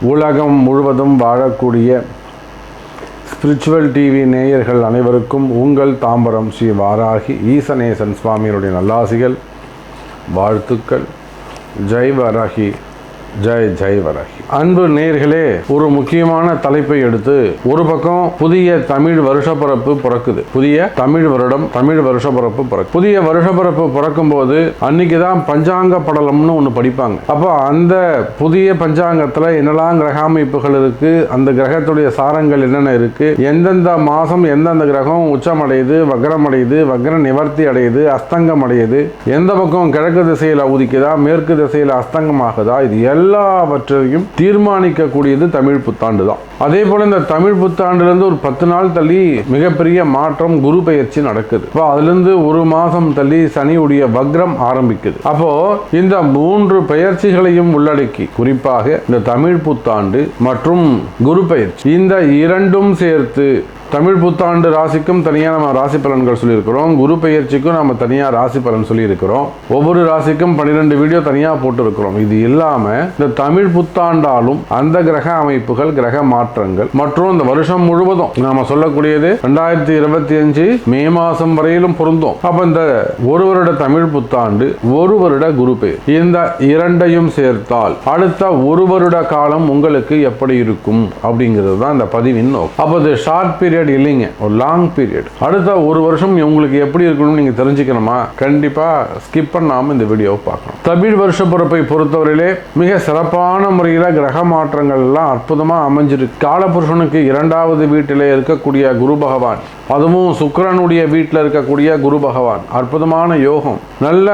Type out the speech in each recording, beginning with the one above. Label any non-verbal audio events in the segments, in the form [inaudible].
உலகம் முழுவதும் வாழக்கூடிய ஸ்பிரிச்சுவல் டிவி நேயர்கள் அனைவருக்கும் உங்கள் தாம்பரம் ஸ்ரீ வாராகி ஈசநேசன் சுவாமியினுடைய நல்லாசிகள் வாழ்த்துக்கள். ஜெய் வாராகி. ஜெய் ஜெய் வராகி. அன்பு நேர்களே ஒரு முக்கியமான தலைப்பை எடுத்து ஒரு பக்கம் புதிய தமிழ் வருஷப்பிறப்பு பிறக்குது. புதிய தமிழ் வருடம் தமிழ் வருஷப்பிறப்பு பிறக்கு. புதிய வருஷப்பிறப்பு பிறக்கும் போது அன்னைக்கு தான் பஞ்சாங்க படலம்னு ஒன்று படிப்பாங்க. அப்போ அந்த புதிய பஞ்சாங்கத்தில் என்னெல்லாம் கிரக அமைப்புகள் இருக்கு அந்த கிரகத்துடைய சாரங்கள் என்னென்ன இருக்கு எந்தெந்த மாதம் எந்தெந்த கிரகம் உச்சமடையுது வக்ரம் அடையுது வக்ர நிவர்த்தி அடையுது அஸ்தங்கம் அடையுது எந்த பக்கம் கிழக்கு திசையில் உதிக்குதா மேற்கு திசையில் அஸ்தங்கம் ஆகுதா இது எல்லாவற்றையும் தீர்மானிக்கக்கூடியது தமிழ் புத்தாண்டு தான் அதே போல இந்த தமிழ் புத்தாண்டுலேருந்து ஒரு பத்து நாள் தள்ளி மிகப்பெரிய மாற்றம் குரு பயிற்சி நடக்குது. இப்போ அதுலேருந்து ஒரு மாதம் தள்ளி சனியுடைய வக்ரம் ஆரம்பிக்குது. அப்போ இந்த மூன்று பெயர்ச்சிகளையும் உள்ளடக்கி குறிப்பாக இந்த தமிழ் புத்தாண்டு மற்றும் குரு பயிற்சி இந்த இரண்டும் சேர்த்து தமிழ் புத்தாண்டு ராசிக்கும் தனியாக நம்ம ராசி பலன்கள் சொல்லியிருக்கிறோம். குரு பெயர்ச்சிக்கும் நம்ம தனியாக ராசி பலன் சொல்லியிருக்கிறோம். ஒவ்வொரு ராசிக்கும் பன்னிரெண்டு வீடியோ தனியாக போட்டிருக்கிறோம். இது இல்லாமல் இந்த தமிழ் புத்தாண்டாலும் அந்த கிரக அமைப்புகள் கிரக மாற்றங்கள் மற்றும் இந்த வருஷம் முழுவதும் நாம சொல்லக்கூடியது ரெண்டாயிரத்தி இருபத்தி அஞ்சு மே மாதம் வரையிலும் பொருந்தும். அப்போ இந்த ஒரு வருட தமிழ் புத்தாண்டு ஒரு வருட குரு பெயர். இந்த இரண்டையும் சேர்த்தால் அடுத்த ஒரு வருட காலம் உங்களுக்கு எப்படி இருக்கும்? அப்படிங்கிறது தான் இந்த பதிவின் நோக்கம். அப்போ இது ஷார்ட் பீரியட் இல்லைங்க. ஒரு லாங் பீரியட் அடுத்த ஒரு வருஷம் உங்களுக்கு எப்படி இருக்கணும்னு நீங்க தெரிஞ்சுக்கணுமா? கண்டிப்பா ஸ்கிப் பண்ணாம இந்த வீடியோவை பார்க்கணும். தமிழ் வருஷ பிறப்பை பொறுத்தவரையிலே மிக சிறப்பான முறையில் கிரக மாற்றங்கள் எல்லாம் அற்புதமா அமைஞ்சிருக்கு. காலபுருஷனுக்கு இரண்டாவது வீட்டிலே இருக்கக்கூடிய குரு பகவான் அதுவும் சுக்கரனுடைய வீட்டில் இருக்கக்கூடிய குரு பகவான். அற்புதமான யோகம். நல்ல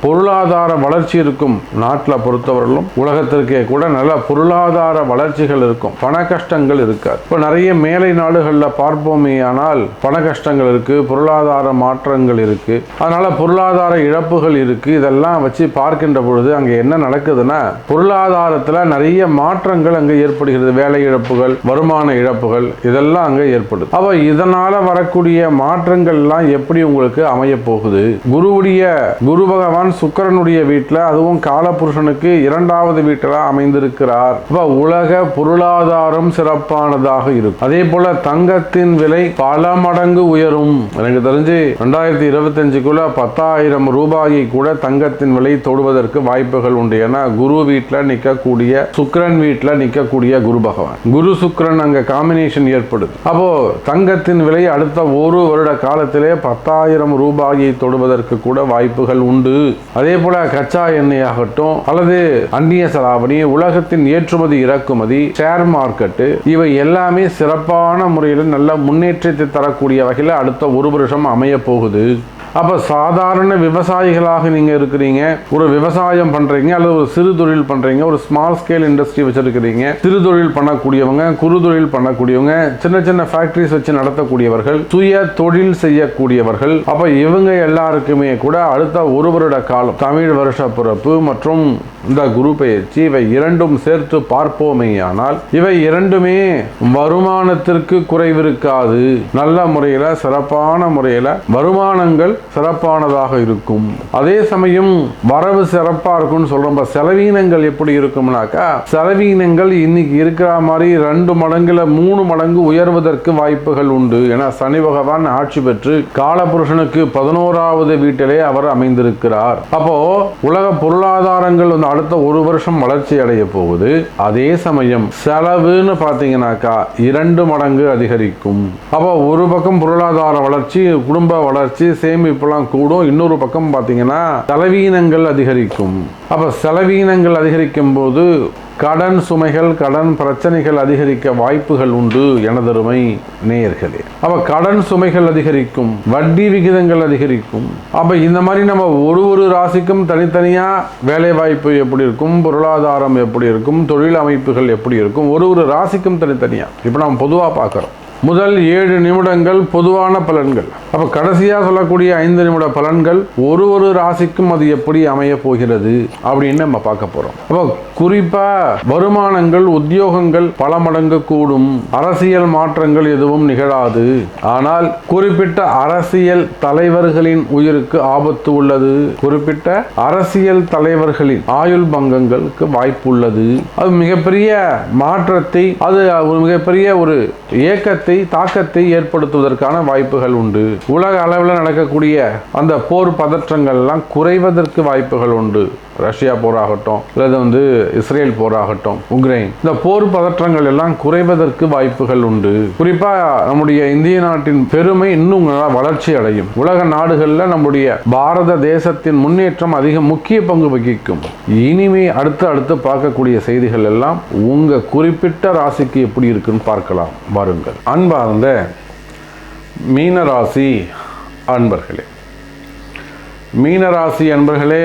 பொருளாதார வளர்ச்சி இருக்கும் நாட்டில் பொறுத்தவரையிலும். உலகத்திற்கே கூட நல்ல பொருளாதார வளர்ச்சிகள் இருக்கும். பண கஷ்டங்கள் இருக்காது. இப்போ நிறைய மேலை நாடுகளில் பார்ப்போமே ஆனால் பண கஷ்டங்கள் இருக்கு பொருளாதார மாற்றங்கள் இருக்கு. அதனால பொருளாதார இழப்புகள் இருக்கு. இதெல்லாம் வச்சு பார்க்கின்ற பொழுது அங்கே என்ன நடக்குதுன்னா பொருளாதாரத்தில் நிறைய மாற்றங்கள் அங்கே ஏற்படுகிறது. வேலை இழப்புகள் வருமான இழப்புகள் இதெல்லாம் அங்கே ஏற்படுது. அப்போ இதனால வரக்கூடிய மாற்றங்கள் எல்லாம் எப்படி உங்களுக்கு அமைய போகுது? குருவுடைய குரு பகவான் சுக்கிரனுடைய வீட்டில் அதுவும் காலபுருஷனுக்கு இரண்டாவது வீட்டில் அமைந்திருக்கிறார். உலக பொருளாதாரம் சிறப்பானதாக இருக்கும். அதே போல தங்க தங்கத்தின் விலை பல மடங்கு உயரும். எனக்கு தெரிஞ்சு ரெண்டாயிரத்தி இருபத்தி அஞ்சுக்குள்ள பத்தாயிரம் ரூபாயை கூட தங்கத்தின் விலை தொடுவதற்கு வாய்ப்புகள் உண்டு. ஏன்னா குரு வீட்டில் நிற்கக்கூடிய சுக்கிரன் வீட்டில் நிற்கக்கூடிய குரு பகவான். குரு சுக்கிரன் அங்க காம்பினேஷன் ஏற்படுது. அப்போ தங்கத்தின் விலை அடுத்த ஒரு வருட காலத்திலே பத்தாயிரம் ரூபாயை தொடுவதற்கு கூட வாய்ப்புகள் உண்டு. அதே போல கச்சா எண்ணெய் ஆகட்டும் அல்லது அந்நிய செலாவணி உலகத்தின் ஏற்றுமதி இறக்குமதி ஷேர் மார்க்கெட்டு இவை எல்லாமே சிறப்பான முறையில் நல்ல முன்னேற்றத்தை தரக்கூடிய வகையில் அடுத்த ஒரு வருஷம் அமைய போகுது. அப்போ சாதாரண விவசாயிகளாக நீங்கள் இருக்கிறீங்க ஒரு விவசாயம் பண்ணுறீங்க அல்லது ஒரு சிறு தொழில் பண்ணுறீங்க ஒரு ஸ்மால் ஸ்கேல் இண்டஸ்ட்ரி வச்சுருக்கிறீங்க சிறு தொழில் பண்ணக்கூடியவங்க குறு தொழில் பண்ணக்கூடியவங்க சின்ன சின்ன ஃபேக்ட்ரிஸ் வச்சு நடத்தக்கூடியவர்கள் சுய தொழில் செய்யக்கூடியவர்கள் அப்போ இவங்க எல்லாருக்குமே கூட அடுத்த ஒரு வருட காலம் தமிழ் வருஷ பிறப்பு மற்றும் இந்த குரு பயிற்சி இவை இரண்டும் சேர்த்து பார்ப்போமேயானால் இவை இரண்டுமே வருமானத்திற்கு குறைவிருக்காது நல்ல முறையில் சிறப்பான முறையில் வருமானங்கள் சிறப்பானதாக இருக்கும். அதே சமயம் வரவு சிறப்பா இருக்கும்னு சொல்றோம். செலவீனங்கள் எப்படி இருக்கும்னாக்கா செலவீனங்கள் இன்னைக்கு இருக்கிற மாதிரி ரெண்டு மடங்குல மூணு மடங்கு உயர்வதற்கு வாய்ப்புகள் உண்டு. ஏன்னா சனி பகவான் ஆட்சி பெற்று காலபுருஷனுக்கு பதினோராவது வீட்டிலே அவர் அமைந்திருக்கிறார். அப்போ உலக பொருளாதாரங்கள் வந்து அடுத்த ஒரு வருஷம் வளர்ச்சி அடைய போகுது. அதே சமயம் செலவுன்னு பார்த்தீங்கன்னாக்கா இரண்டு மடங்கு அதிகரிக்கும். அப்போ ஒரு பக்கம் பொருளாதார வளர்ச்சி குடும்ப வளர்ச்சி சேமிப்புலாம் கூடும். இன்னொரு பக்கம் பார்த்தீங்கன்னா செலவீனங்கள் அதிகரிக்கும். அப்போ செலவீனங்கள் அதிகரிக்கும் போது கடன் சுமைகள் கடன் பிரச்சனைகள் அதிகரிக்க வாய்ப்புகள் உண்டு எனதருமை நேயர்களே. அப்ப கடன் சுமைகள் அதிகரிக்கும் வட்டி விகிதங்கள் அதிகரிக்கும். அப்ப இந்த மாதிரி நம்ம ஒரு ஒரு ராசிக்கும் தனித்தனியா வேலை வாய்ப்பு எப்படி இருக்கும் பொருளாதாரம் எப்படி இருக்கும் தொழில் அமைப்புகள் எப்படி இருக்கும் ஒரு ஒரு ராசிக்கும் தனித்தனியா. இப்போ நம்ம பொதுவாக பார்க்குறோம். முதல் ஏழு நிமிடங்கள் பொதுவான பலன்கள். அப்ப கடைசியா சொல்லக்கூடிய ஐந்து நிமிட பலன்கள் ஒரு ஒரு ராசிக்கும் அது எப்படி அமைய போகிறது அப்படின்னு நம்ம பார்க்க போறோம். அப்போ குறிப்பா வருமானங்கள் உத்தியோகங்கள் பல மடங்கு கூடும். அரசியல் மாற்றங்கள் எதுவும் நிகழாது. ஆனால் குறிப்பிட்ட அரசியல் தலைவர்களின் உயிருக்கு ஆபத்து உள்ளது. குறிப்பிட்ட அரசியல் தலைவர்களின் ஆயுள் பங்கங்களுக்கு வாய்ப்பு உள்ளது. அது மிகப்பெரிய மாற்றத்தை அது மிகப்பெரிய ஒரு இயக்கத்தை தாக்கத்தை ஏற்படுத்துவதற்கான வாய்ப்புகள் உண்டு. உலக அளவில் நடக்கக்கூடிய அந்த போர் பதற்றங்கள்லாம் குறைவதற்கு வாய்ப்புகள் உண்டு. ரஷ்யா போராகட்டும் அல்லது வந்து இஸ்ரேல் போராகட்டும் உக்ரைன். இந்த போர் பதற்றங்கள் எல்லாம் குறைவதற்கு வாய்ப்புகள் உண்டு. குறிப்பாக நம்முடைய இந்திய நாட்டின் பெருமை இன்னும் நல்லா வளர்ச்சி அடையும். உலக நாடுகளில் நம்முடைய பாரத தேசத்தின் முன்னேற்றம் அதிக முக்கிய பங்கு வகிக்கும். இனிமே அடுத்து அடுத்து பார்க்கக்கூடிய செய்திகள் எல்லாம் உங்க குறிப்பிட்ட ராசிக்கு எப்படி இருக்குன்னு பார்க்கலாம். வாருங்கள். அன்பார்ந்த மீனராசி அன்பர்களே. மீனராசி அன்பர்களே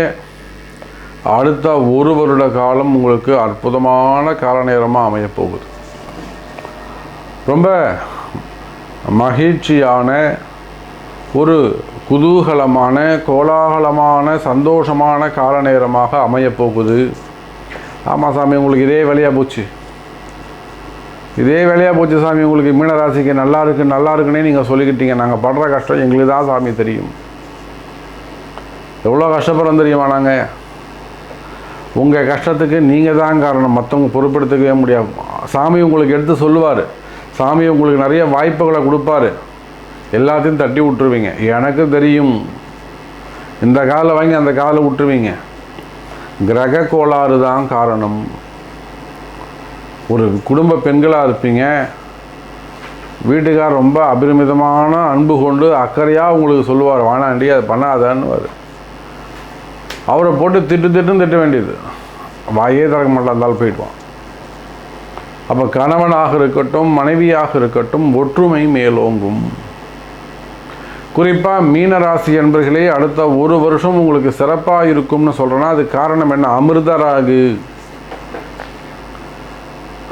அடுத்த ஒரு வருட காலம் உங்களுக்கு அற்புதமான கால நேரமாக அமையப்போகுது. ரொம்ப மகிழ்ச்சியான ஒரு குதூகலமான கோலாகலமான சந்தோஷமான கால நேரமாக அமையப்போகுது. ஆமாம் சாமி உங்களுக்கு இதே வேலையாக போச்சு. இதே வேலையாக போச்சு சாமி உங்களுக்கு மீனராசிக்கு நல்லா இருக்கு நல்லா இருக்குன்னே நீங்கள் சொல்லிக்கிட்டீங்க. நாங்கள் படுற கஷ்டம் எங்களுக்கு தான் சாமி தெரியும். எவ்வளோ கஷ்டப்படுறோம் தெரியுமா நாங்கள் உங்கள் கஷ்டத்துக்கு நீங்கள் தான் காரணம். மற்றவங்க பொறுப்பெடுத்துக்கவே முடியாது. சாமி உங்களுக்கு எடுத்து சொல்லுவார். சாமி உங்களுக்கு நிறைய வாய்ப்புகளை கொடுப்பாரு. எல்லாத்தையும் தட்டி விட்டுருவீங்க. எனக்கு தெரியும். இந்த காலை வாங்கி அந்த காலை விட்டுருவீங்க. கிரக கோளாறு தான் காரணம். ஒரு குடும்ப பெண்களாக இருப்பீங்க. வீட்டுக்கார் ரொம்ப அபரிமிதமான அன்பு கொண்டு அக்கறையாக உங்களுக்கு சொல்லுவார். வானாண்டி அது பண்ணாதான்னு அவரை போட்டு திட்டு திட்டுன்னு திட்ட வேண்டியது. வாயே திறக்க மாட்டான் இருந்தாலும் போயிடுவான். அப்போ கணவனாக இருக்கட்டும் மனைவியாக இருக்கட்டும் ஒற்றுமை மேலோங்கும். குறிப்பாக மீனராசி என்பர்களே அடுத்த ஒரு வருஷம் உங்களுக்கு சிறப்பாக இருக்கும்னு சொல்கிறேன்னா அது காரணம் என்ன? அமிர்தராகு.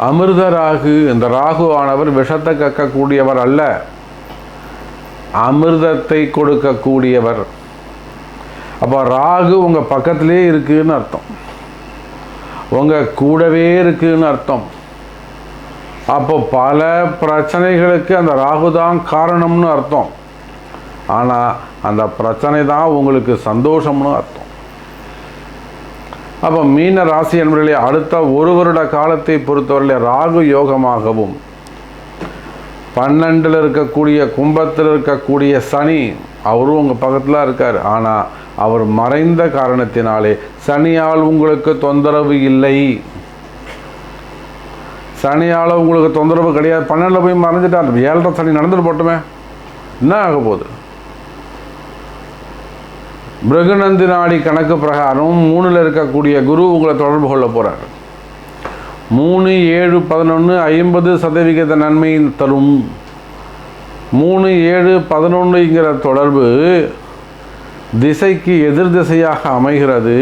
அமிர்தராகு இந்த ராகு ஆனவர் விஷத்தை கக்கக்கூடியவர் அல்ல. அமிர்தத்தை கொடுக்கக்கூடியவர். அப்போ ராகு உங்கள் பக்கத்திலே இருக்குன்னு அர்த்தம். உங்கள் கூடவே இருக்குன்னு அர்த்தம். அப்போ பல பிரச்சனைகளுக்கு அந்த ராகு தான் காரணம்னு அர்த்தம். ஆனால் அந்த பிரச்சனை தான் உங்களுக்கு சந்தோஷம்னு அர்த்தம். அப்போ மீன ராசி என்பவர்களே அடுத்த ஒரு வருட காலத்தை பொறுத்தவரையிலே ராகு யோகமாகவும் பன்னெண்டில் இருக்கக்கூடிய கும்பத்தில் இருக்கக்கூடிய சனி அவரும் உங்கள் பக்கத்தில் இருக்கார். ஆனால் அவர் மறைந்த காரணத்தினாலே சனியால் உங்களுக்கு தொந்தரவு இல்லை. சனியால் உங்களுக்கு தொந்தரவு கிடையாது. பன்னெண்டில் போய் மறைஞ்சிட்டார் ஏழரை சனி நடந்துட்டு போட்டுமே. என்ன ஆக போகுது? பிருகநந்தி நாடி கணக்கு பிரகாரம் மூணில் இருக்கக்கூடிய குரு உங்களை தொடர்பு கொள்ள போகிறார் மூணு ஏழு பதினொன்று ஐம்பது சதவிகித நன்மை தரும். மூணு ஏழு பதினொன்றுங்கிற தொடர்பு திசைக்கு எதிர் திசையாக அமைகிறது.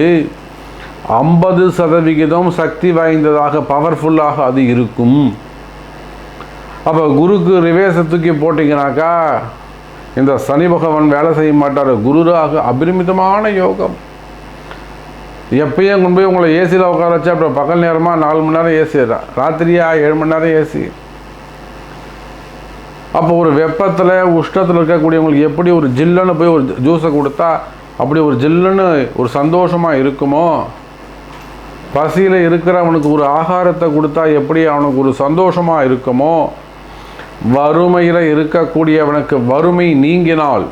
ஐம்பது சதவிகிதம் சக்தி வாய்ந்ததாக பவர்ஃபுல்லாக அது இருக்கும். அப்போ குருக்கு ரிவேசை தூக்கி போட்டிங்கனாக்கா இந்த சனி பகவான் வேலை செய்ய மாட்டார். குருராக அபரிமிதமான யோகம். எப்பயும் கொண்டு போய் உங்களை ஏசியில் உட்கார வச்சா அப்புறம் பகல் நேரமாக நாலு மணி நேரம் ஏசி ராத்திரியா ஏழு மணி நேரம் ஏசி அப்போ ஒரு வெப்பத்தில் உஷ்ணத்தில் இருக்கக்கூடியவங்களுக்கு எப்படி ஒரு ஜில்லுன்னு போய் ஒரு ஜூஸை கொடுத்தா அப்படி ஒரு ஜில்லுன்னு ஒரு சந்தோஷமாக இருக்குமோ? பசியில் இருக்கிறவனுக்கு ஒரு ஆகாரத்தை கொடுத்தா எப்படி அவனுக்கு ஒரு சந்தோஷமாக இருக்குமோ? வறுமையில் இருக்கக்கூடியவனுக்கு வறுமை நீங்கினால்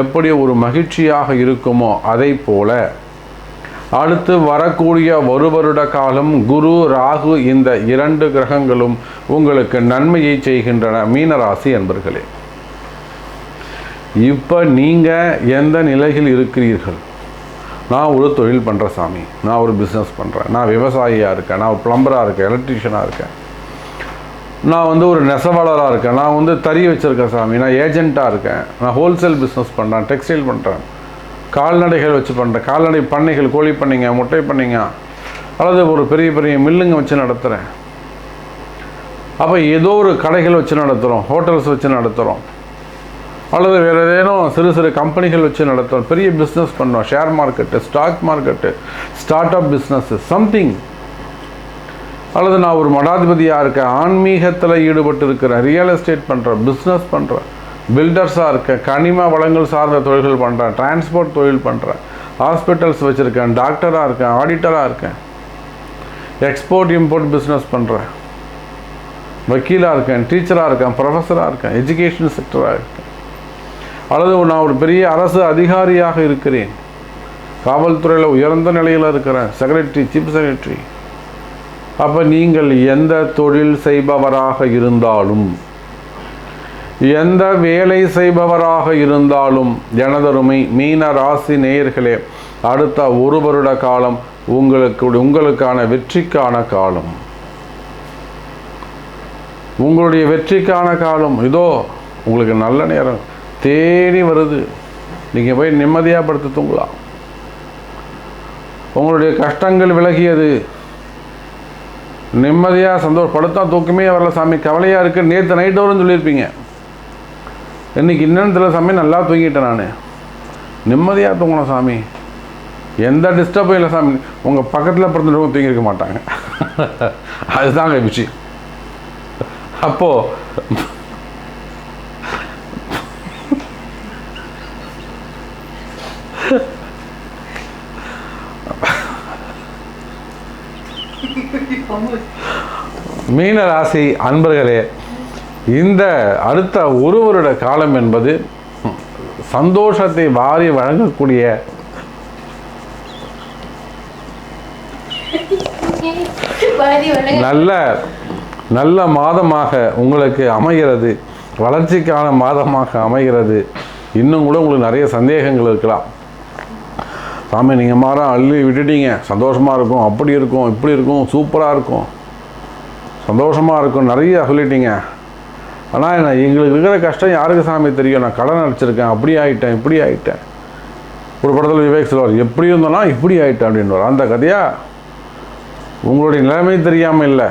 எப்படி ஒரு மகிழ்ச்சியாக இருக்குமோ? அதை போல அடுத்து வரக்கூடிய ஒரு வருட காலம் குரு ராகு இந்த இரண்டு கிரகங்களும் உங்களுக்கு நன்மையை செய்கின்றன. மீனராசி என்பர்களே இப்போ நீங்கள் எந்த நிலையில் இருக்கிறீர்கள்? நான் ஒரு தொழில் பண்ணுற சாமி நான் ஒரு பிஸ்னஸ் பண்ணுறேன் நான் விவசாயியாக இருக்கேன் நான் ஒரு ப்ளம்பராக இருக்கேன் எலக்ட்ரீஷியனாக இருக்கேன். நான் வந்து ஒரு நெசவாளராக இருக்கேன். நான் வந்து தறி வச்சுருக்கேன் சாமி நான் ஏஜெண்ட்டாக இருக்கேன். நான் ஹோல்சேல் பிஸ்னஸ் பண்ணுறேன் டெக்ஸ்டைல் பண்ணுறேன் கால்நடைகள் வச்சு பண்ணுறேன் கால்நடை பண்ணைகள் கோழி பண்ணைங்க முட்டை பண்ணைங்க அல்லது ஒரு பெரிய பெரிய மில்லுங்க வச்சு நடத்துகிறேன் அப்போ ஏதோ ஒரு கடைகள் வச்சு நடத்துகிறோம் ஹோட்டல்ஸ் வச்சு நடத்துகிறோம் அல்லது வேறு ஏதேனும் சிறு சிறு கம்பெனிகள் வச்சு நடத்துகிறோம் பெரிய பிஸ்னஸ் பண்ணோம் share market stock market start up business something அல்லது நான் ஒரு மடாதிபதியாக இருக்கேன் ஆன்மீகத்தில் ஈடுபட்டு இருக்கிறேன் ரியல் எஸ்டேட் பண்ணுறேன் பிஸ்னஸ் பண்ணுறேன் பில்டர்ஸாக இருக்கேன் கனிம வளங்கள் சார்ந்த தொழில்கள் பண்ணுறேன் டிரான்ஸ்போர்ட் தொழில் பண்ணுறேன் ஹாஸ்பிட்டல்ஸ் வச்சுருக்கேன் டாக்டராக இருக்கேன் ஆடிட்டராக இருக்கேன். எக்ஸ்போர்ட் இம்போர்ட் பிஸ்னஸ் பண்ணுறேன் வக்கீலாக இருக்கேன் டீச்சராக இருக்கேன் ப்ரொஃபஸராக இருக்கேன் எஜுகேஷன் செக்டராக இருக்கேன். அல்லது நான் ஒரு பெரிய அரசு அதிகாரியாக இருக்கிறேன். காவல்துறையில் உயர்ந்த நிலையில் இருக்கிறேன் செக்ரட்டரி சீஃப் செக்ரட்டரி அப்போ நீங்கள் எந்த தொழில் செய்பவராக இருந்தாலும் எந்த வேலை செய்பவராக இருந்தாலும் எனதருமை மீன ராசி நேயர்களே அடுத்த ஒரு வருட காலம் உங்களுக்கு உங்களுக்கான வெற்றிக்கான காலம். உங்களுடைய வெற்றிக்கான காலம். இதோ உங்களுக்கு நல்ல நேரம். தேடி வருது. நீங்கள் போய் நிம்மதியாக படுத்து தூங்கலாம். உங்களுடைய கஷ்டங்கள் விலகியது. நிம்மதியாக சந்தோஷப்படுத்தா தூக்கமே வரல சாமி. கவலையாக இருக்குது நேற்று நைட்டு வரும்னு சொல்லியிருப்பீங்க. இன்னைக்கு என்னென்னு தெரியல சாமி நல்லா தூங்கிட்டேன் நான். நிம்மதியாக தூங்கணும் சாமி. எந்த டிஸ்டர்பும் இல்லை சாமி. உங்கள் பக்கத்தில் பிறந்தவங்க தூங்கியிருக்க மாட்டாங்க. [laughs] அதுதாங்க விஷயம் அப்போது [laughs] மீன ராசி அன்பர்களே இந்த அடுத்த ஒரு வருட காலம் என்பது சந்தோஷத்தை வாரி வழங்கக்கூடிய நல்ல நல்ல மாதமாக உங்களுக்கு அமைகிறது. வளர்ச்சிக்கான மாதமாக அமைகிறது. இன்னும் கூட உங்களுக்கு நிறைய சந்தேகங்கள் இருக்கலாம். சாமி நீங்கள் மாற அள்ளி விட்டுட்டீங்க. சந்தோஷமாக இருக்கும். அப்படி இருக்கும். இப்படி இருக்கும். சூப்பராக இருக்கும். சந்தோஷமாக இருக்கும். நிறைய சொல்லிட்டீங்க. ஆனால் என்ன எங்களுக்கு இருக்கிற கஷ்டம் யாருக்கு சாமி தெரியும்? நான் கடன் அடிச்சிருக்கேன் அப்படி ஆகிட்டேன் இப்படி ஆகிட்டேன் ஒரு படத்தில் விவேக் சொல்வார் எப்படி இருந்தோன்னா இப்படி ஆகிட்டேன் அப்படின்னு அந்த கதையா? உங்களுடைய நிலைமை தெரியாமல் இல்லை.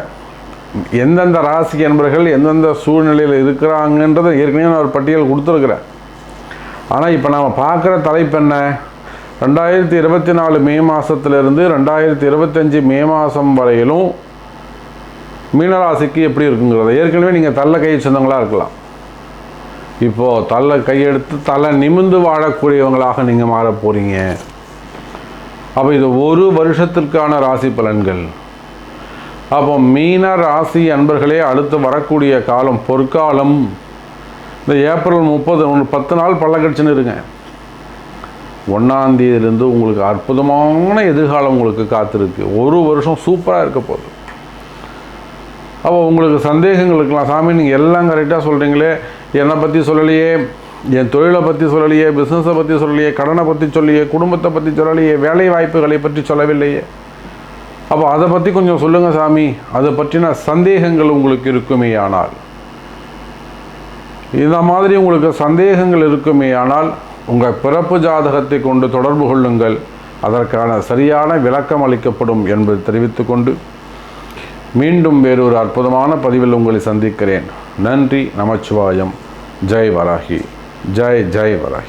எந்தெந்த ராசி என்பர்கள் எந்தெந்த சூழ்நிலையில் இருக்கிறாங்கன்றதை ஏற்கனவே நான் ஒரு பட்டியல் கொடுத்துருக்குறேன். ஆனால் இப்போ நாம் பார்க்குற தலைப்பு என்ன? ரெண்டாயிரத்தி இருபத்தி நாலு மே மாதத்துலேருந்து ரெண்டாயிரத்தி இருபத்தஞ்சி மே மாதம் வரையிலும் மீனராசிக்கு எப்படி இருக்குங்கிறத. ஏற்கனவே நீங்கள் தள்ள கை சொந்தங்களாக இருக்கலாம். இப்போது தள்ள கையெடுத்து தலை நிமிந்து வாழக்கூடியவங்களாக நீங்கள் மாற போகிறீங்க அப்போ இது ஒரு வருஷத்திற்கான ராசி பலன்கள். அப்போ மீன ராசி அன்பர்களே அடுத்து வரக்கூடிய காலம் பொற்காலம். இந்த ஏப்ரல் முப்பது ஒன்று பத்து நாள் பள்ளக்கடிச்சுன்னு இருங்க. ஒன்றாந்தேதியிலேருந்து உங்களுக்கு அற்புதமான எதிர்காலம் உங்களுக்கு காத்திருக்கு. ஒரு வருஷம் சூப்பராக இருக்க போகுது. அப்போ உங்களுக்கு சந்தேகங்கள் இருக்கலாம் சாமி நீங்கள் எல்லாம் கரெக்டாக சொல்கிறீங்களே என்னை பற்றி சொல்லலையே என் தொழிலை பற்றி சொல்லலையே பிஸ்னஸை பற்றி சொல்லலையே கடனை பற்றி சொல்லியே குடும்பத்தை பற்றி சொல்லலையே வேலை வாய்ப்புகளை பற்றி சொல்லவில்லையே. அப்போ அதை பற்றி கொஞ்சம் சொல்லுங்கள் சாமி. அதை பற்றின சந்தேகங்கள் உங்களுக்கு இருக்குமே ஆனால். இந்த மாதிரி உங்களுக்கு சந்தேகங்கள் இருக்குமே ஆனால் உங்கள் பிறப்பு ஜாதகத்தை கொண்டு தொடர்பு கொள்ளுங்கள். அதற்கான சரியான விளக்கம் அளிக்கப்படும் என்பது தெரிவித்துக்கொண்டு மீண்டும் வேறொரு அற்புதமான பதிவில் உங்களை சந்திக்கிறேன். நன்றி நமச்சிவாயம். ஜெய் வராகி. ஜெய் ஜெய் வராகி.